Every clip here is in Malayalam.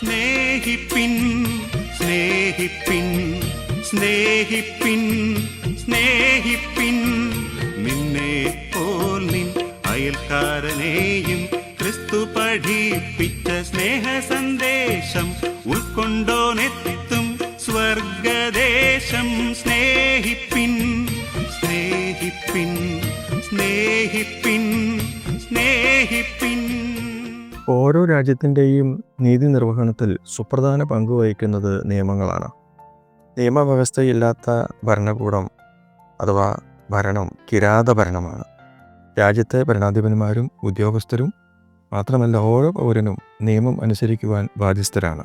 സ്നേഹിപ്പിൻ സ്നേഹിപ്പിൻ സ്നേഹിപ്പിൻ സ്നേഹിപ്പിൻ. നിന്നെ പോൽ നിൻ അയൽക്കാരനെയും ക്രിസ്തു പഠിപ്പിച്ച സ്നേഹ സന്ദേശം ഉൾക്കൊണ്ടോനെത്തും സ്വർഗദേശം. സ്നേഹിപ്പിൻ സ്നേഹിപ്പിൻ സ്നേഹിപ്പിൻ സ്നേഹിപ്പിൻ. ഓരോ രാജ്യത്തിന്റെയും നീതി നിർവഹണത്തിൽ സുപ്രധാന പങ്ക് വഹിക്കുന്നത് നിയമങ്ങളാണ്. നിയമവ്യവസ്ഥയില്ലാത്ത ഭരണകൂടം അഥവാ ഭരണം കിരാത ഭരണമാണ്. രാജ്യത്തെ ഭരണാധിപന്മാരും ഉദ്യോഗസ്ഥരും മാത്രമല്ല ഓരോ പൗരനും നിയമം അനുസരിക്കുവാൻ ബാധ്യസ്ഥരാണ്.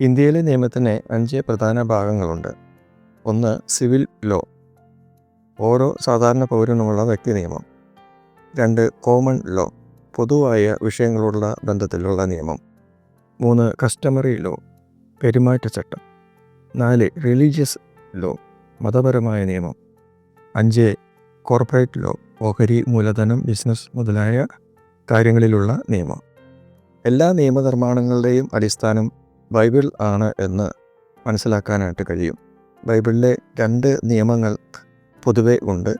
ഇന്ത്യയിലെ നിയമത്തിന് അഞ്ച് പ്രധാന ഭാഗങ്ങളുണ്ട്. ഒന്ന് സിവിൽ ലോ ഓരോ സാധാരണ പൗരനുമുള്ള വ്യക്തി നിയമം. രണ്ട് കോമൺ ലോ പൊതുവായ വിഷയങ്ങളുള്ള ബന്ധത്തിലുള്ള നിയമം. മൂന്ന് കസ്റ്റമറി ലോ പെരുമാറ്റച്ചട്ടം നാല് റിലീജിയസ് ലോ മതപരമായ നിയമം. അഞ്ച് കോർപ്പറേറ്റ് ലോ ഓഹരി മൂലധനം ബിസിനസ് മുതലായ കാര്യങ്ങളിലുള്ള നിയമം. എല്ലാ നിയമനിർമ്മാണങ്ങളുടെയും അടിസ്ഥാനം ബൈബിൾ ആണ് എന്ന് മനസ്സിലാക്കാനായിട്ട് കഴിയും. ബൈബിളിലെ രണ്ട് നിയമങ്ങൾ പൊതുവെ ഉണ്ട്.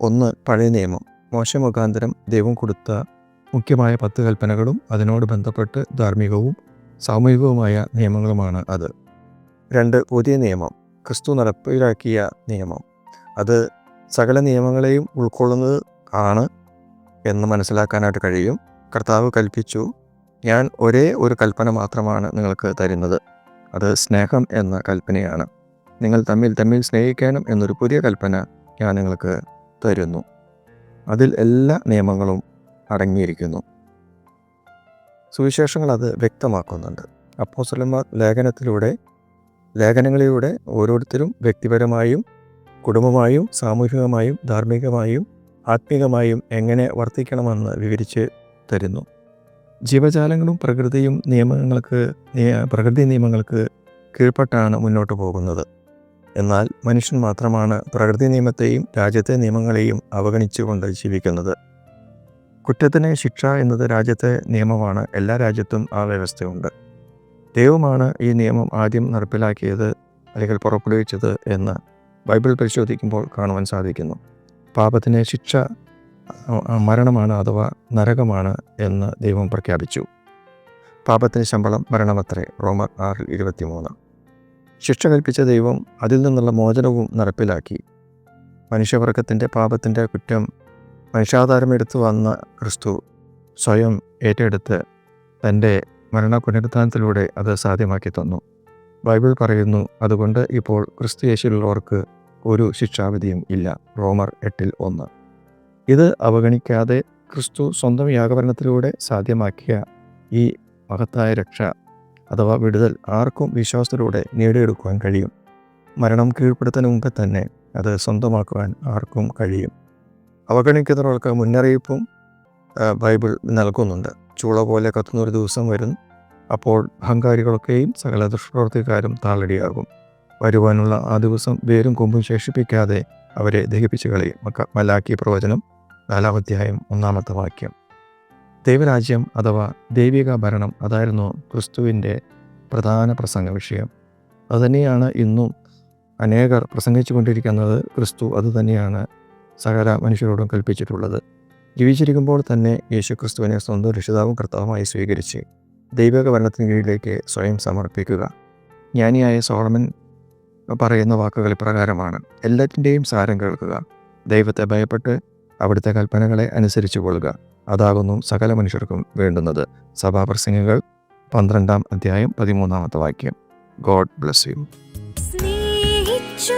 ഒന്ന് പഴയ നിയമം. മോശ മുഖാന്തരം ദൈവം കൊടുത്ത മുഖ്യമായ പത്ത് കൽപ്പനകളും അതിനോട് ബന്ധപ്പെട്ട് ധാർമ്മികവും സാമൂഹികവുമായ നിയമങ്ങളുമാണ് അത്. രണ്ട് പുതിയ നിയമം. ക്രിസ്തു നടപ്പിലാക്കിയ നിയമം. അത് സകല നിയമങ്ങളെയും ഉൾക്കൊള്ളുന്നത് ആണ് എന്ന് മനസ്സിലാക്കാനായിട്ട് കഴിയും. കർത്താവ് കൽപ്പിച്ചു ഞാൻ ഒരേ ഒരു കൽപ്പന മാത്രമാണ് നിങ്ങൾക്ക് തരുന്നത്. അത് സ്നേഹം എന്ന കൽപ്പനയാണ്. നിങ്ങൾ തമ്മിൽ തമ്മിൽ സ്നേഹിക്കാനും എന്നൊരു പുതിയ കൽപ്പന ഞാൻ നിങ്ങൾക്ക് തരുന്നു. അതിൽ എല്ലാ നിയമങ്ങളും അടങ്ങിയിരിക്കുന്നു. സുവിശേഷങ്ങൾ അത് വ്യക്തമാക്കുന്നുണ്ട്. അപ്പോസലന്മാർ ലേഖനത്തിലൂടെ ലേഖനങ്ങളിലൂടെ ഓരോരുത്തരും വ്യക്തിപരമായും കുടുംബമായും സാമൂഹികമായും ധാർമ്മികമായും ആത്മീകമായും എങ്ങനെ വർത്തിക്കണമെന്ന് വിവരിച്ച് തരുന്നു. ജീവജാലങ്ങളും പ്രകൃതിയും നിയമങ്ങൾക്ക് പ്രകൃതി നിയമങ്ങൾക്ക് കീഴ്പ്പെട്ടാണ് മുന്നോട്ട് പോകുന്നത്. എന്നാൽ മനുഷ്യൻ മാത്രമാണ് പ്രകൃതി നിയമത്തെയും രാജ്യത്തെ നിയമങ്ങളെയും അവഗണിച്ചുകൊണ്ട് ജീവിക്കുന്നത്. കുറ്റത്തിന് ശിക്ഷ എന്നത് രാജ്യത്തെ നിയമമാണ്. എല്ലാ രാജ്യത്തും ആ വ്യവസ്ഥയുണ്ട്. ദൈവമാണ് ഈ നിയമം ആദ്യം നടപ്പിലാക്കിയത് അല്ലെങ്കിൽ പുറപ്പെടുവിച്ചത് എന്ന് ബൈബിൾ പരിശോധിക്കുമ്പോൾ കാണുവാൻ സാധിക്കുന്നു. പാപത്തിന് ശിക്ഷ മരണമാണ് അഥവാ നരകമാണ് എന്ന് ദൈവം പ്രഖ്യാപിച്ചു. പാപത്തിന് ശമ്പളം മരണമത്രേ റോമർ ആറിൽ ഇരുപത്തിമൂന്ന്. ശിക്ഷ കൽപ്പിച്ച ദൈവം അതിൽ നിന്നുള്ള മോചനവും നടപ്പിലാക്കി. മനുഷ്യവർഗത്തിന്റെ പാപത്തിന്റെ കുറ്റം മനുഷ്യാധാരം എടുത്തു വന്ന ക്രിസ്തു സ്വയം ഏറ്റെടുത്ത് തന്റെ മരണ പുനരുദ്ധാനത്തിലൂടെ അത് സാധ്യമാക്കി തന്നു. ബൈബിൾ പറയുന്നു അതുകൊണ്ട് ഇപ്പോൾ ക്രിസ്തു യേശുള്ളവർക്ക് ഒരു ശിക്ഷാവിധിയും ഇല്ല. റോമർ എട്ടിൽ ഒന്ന്. ഇത് അവഗണിക്കാതെ ക്രിസ്തു സ്വന്തം യാഗഭരണത്തിലൂടെ സാധ്യമാക്കിയ ഈ മഹത്തായ രക്ഷ അഥവാ വിടുതൽ ആർക്കും വിശ്വാസത്തിലൂടെ നേടിയെടുക്കുവാൻ കഴിയും. മരണം കീഴ്പ്പെടുത്തുന്നതിന് മുമ്പ് തന്നെ അത് സ്വന്തമാക്കുവാൻ ആർക്കും കഴിയും. അവഗണിക്കുന്നവർക്ക് മുന്നറിയിപ്പും ബൈബിൾ നൽകുന്നുണ്ട്. ചൂള പോലെ കത്തുന്ന ഒരു ദിവസം വരും അപ്പോൾ അഹങ്കാരികളൊക്കെയും സകല ദുഷ്പ്രവർത്തിക്കാരും താളടിയാകും. വരുവാനുള്ള ആ ദിവസം വേരും കൊമ്പും ശേഷിപ്പിക്കാതെ അവരെ ദഹിപ്പിച്ചു കളയും. മലാക്കി പ്രവചനം നാലാമധ്യായം ഒന്നാമത്തെ വാക്യം. ദൈവരാജ്യം അഥവാ ദൈവിക ഭരണം അതായിരുന്നു ക്രിസ്തുവിന്റെ പ്രധാന പ്രസംഗ വിഷയം. അതുതന്നെയാണ് ഇന്നും അനേകർ പ്രസംഗിച്ചു കൊണ്ടിരിക്കുന്നത് ക്രിസ്തു അതുതന്നെയാണ് സകല മനുഷ്യരോടും കൽപ്പിച്ചിട്ടുള്ളത്. ജീവിച്ചിരിക്കുമ്പോൾ തന്നെ യേശു ക്രിസ്തുവിനെ സ്വന്തം രക്ഷിതാവും കർത്താവുമായി സ്വീകരിച്ച് ദൈവിക കീഴിലേക്ക് സ്വയം സമർപ്പിക്കുക. ജ്ഞാനിയായ സോളമൻ പറയുന്ന വാക്കുകൾ ഇപ്രകാരമാണ്. എല്ലാറ്റിന്റെയും സാരം കേൾക്കുക. ദൈവത്തെ ഭയപ്പെട്ട് അവിടുത്തെ കൽപ്പനകളെ അനുസരിച്ചു കൊള്ളുക. അതാകുന്നു സകല മനുഷ്യർക്കും വേണ്ടുന്നത്. സഭാപ്രസംഗങ്ങൾ പന്ത്രണ്ടാം അധ്യായം പതിമൂന്നാമത്തെ വാക്യം. God bless you. സ്നേഹിച്ചു